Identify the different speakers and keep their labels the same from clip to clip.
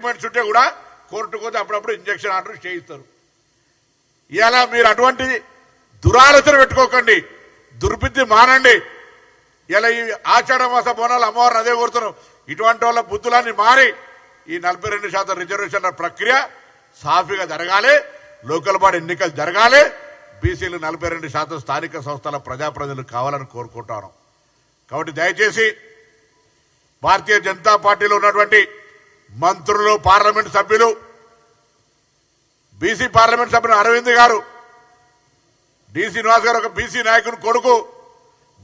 Speaker 1: Treatments ఉంటే కూడా కోర్టుకు పోతే అప్పుడప్పుడు ఇంజక్షన్ ఆర్డర్ చేయిస్తారు. ఇలా మీరు అటువంటి దురాలోచన పెట్టుకోకండి. దుర్బుద్ధి మానండి. ఇలా ఈ ఆషాఢ మాస బోనాలు అమ్మవారిని అదే కోరుతున్నాం. ఇటువంటి వాళ్ళ బుద్ధులన్నీ మారి ఈ నలభై రెండు శాతం రిజర్వేషన్ల ప్రక్రియ సాఫీగా జరగాలి. లోకల్ బాడీ ఎన్నికలు జరగాలి. బీసీలు నలభై రెండు శాతం స్థానిక సంస్థల ప్రజాప్రతినిధులు కావాలని కోరుకుంటాను. కాబట్టి దయచేసి భారతీయ జనతా పార్టీలో ఉన్నటువంటి మంత్రులు పార్లమెంట్ సభ్యులు బీసీ పార్లమెంట్ సభ్యులు అరవింద్ గారు డి శ్రీనివాస్ గారు ఒక బీసీ నాయకుని కొడుకు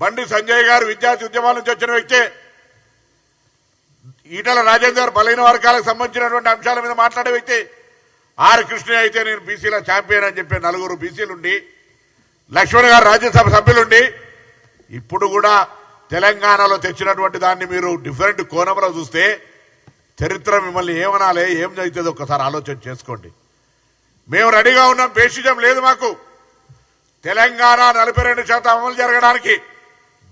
Speaker 1: బండి సంజయ్ గారు విద్యార్థి ఉద్యమాల నుంచి వచ్చిన వ్యక్తే. ఈటల రాజేందర్ బలైన వర్గాలకు సంబంధించినటువంటి అంశాల మీద మాట్లాడే వ్యక్తి. ఆర్ కృష్ణ అయితే నేను బీసీల ఛాంపియన్ అని చెప్పే నలుగురు బీసీలుండి లక్ష్మణ్ గారు రాజ్యసభ సభ్యులుండి ఇప్పుడు కూడా తెలంగాణలో తెచ్చినటువంటి దాన్ని మీరు డిఫరెంట్ కోణంలో చూస్తే చరిత్ర మిమ్మల్ని ఏమనాలి ఏం జరుగుతుందో ఒకసారి ఆలోచన చేసుకోండి. మేము రెడీగా ఉన్నాం పేషిజం లేదు మాకు. తెలంగాణ నలభై రెండు శాతం అమలు జరగడానికి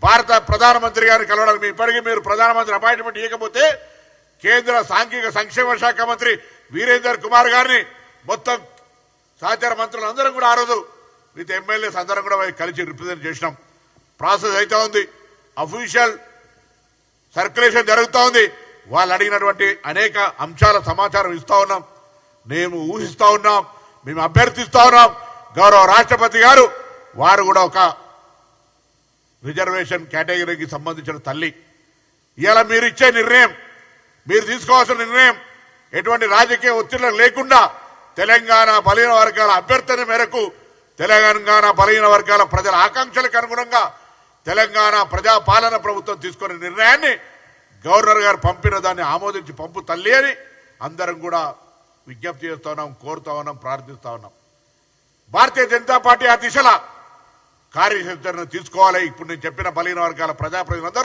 Speaker 1: భారత ప్రధానమంత్రి గారిని కలవడానికి మీ ఇప్పటికీ మీరు ప్రధానమంత్రి అపాయింట్మెంట్ ఇవ్వకపోతే కేంద్ర సాంఘిక సంక్షేమ శాఖ మంత్రి వీరేందర్ కుమార్ గారిని మొత్తం సహచార మంత్రులు అందరం కూడా ఆ రోజు విత్ ఎమ్మెల్యేస్ అందరం కూడా కలిసి రిప్రజెంట్ చేసినాం. ప్రాసెస్ అయితే ఉంది. అఫీషియల్ సర్క్యులేషన్ జరుగుతూ ఉంది. వాళ్ళు అడిగినటువంటి అనేక అంశాల సమాచారం ఇస్తా ఉన్నాం. మేము ఊహిస్తా ఉన్నాం. మేము అభ్యర్థిస్తా ఉన్నాం. గౌరవ రాష్ట్రపతి గారు వారు కూడా ఒక రిజర్వేషన్ కేటగిరీకి సంబంధించిన తల్లి. ఇలా మీరు ఇచ్చే నిర్ణయం మీరు తీసుకోవాల్సిన నిర్ణయం ఎటువంటి రాజకీయ ఒత్తిళ్ళు లేకుండా తెలంగాణ బలహీన వర్గాల అభ్యర్థన మేరకు తెలంగాణ బలహీన వర్గాల ప్రజల ఆకాంక్షలకు అనుగుణంగా తెలంగాణ ప్రజా పాలన ప్రభుత్వం తీసుకునే నిర్ణయాన్ని గవర్నర్ గారు పంపిన దాన్ని ఆమోదించి పంపు తల్లి అని అందరం కూడా విజ్ఞప్తి చేస్తా ఉన్నాం కోరుతా ఉన్నాం ప్రార్థిస్తా ఉన్నాం. భారతీయ జనతా పార్టీ ఆ దిశలా కార్యాచరణ తీసుకోవాలి. ఇప్పుడు నేను చెప్పిన బలహీన వర్గాల ప్రజాప్రతినిధులందరూ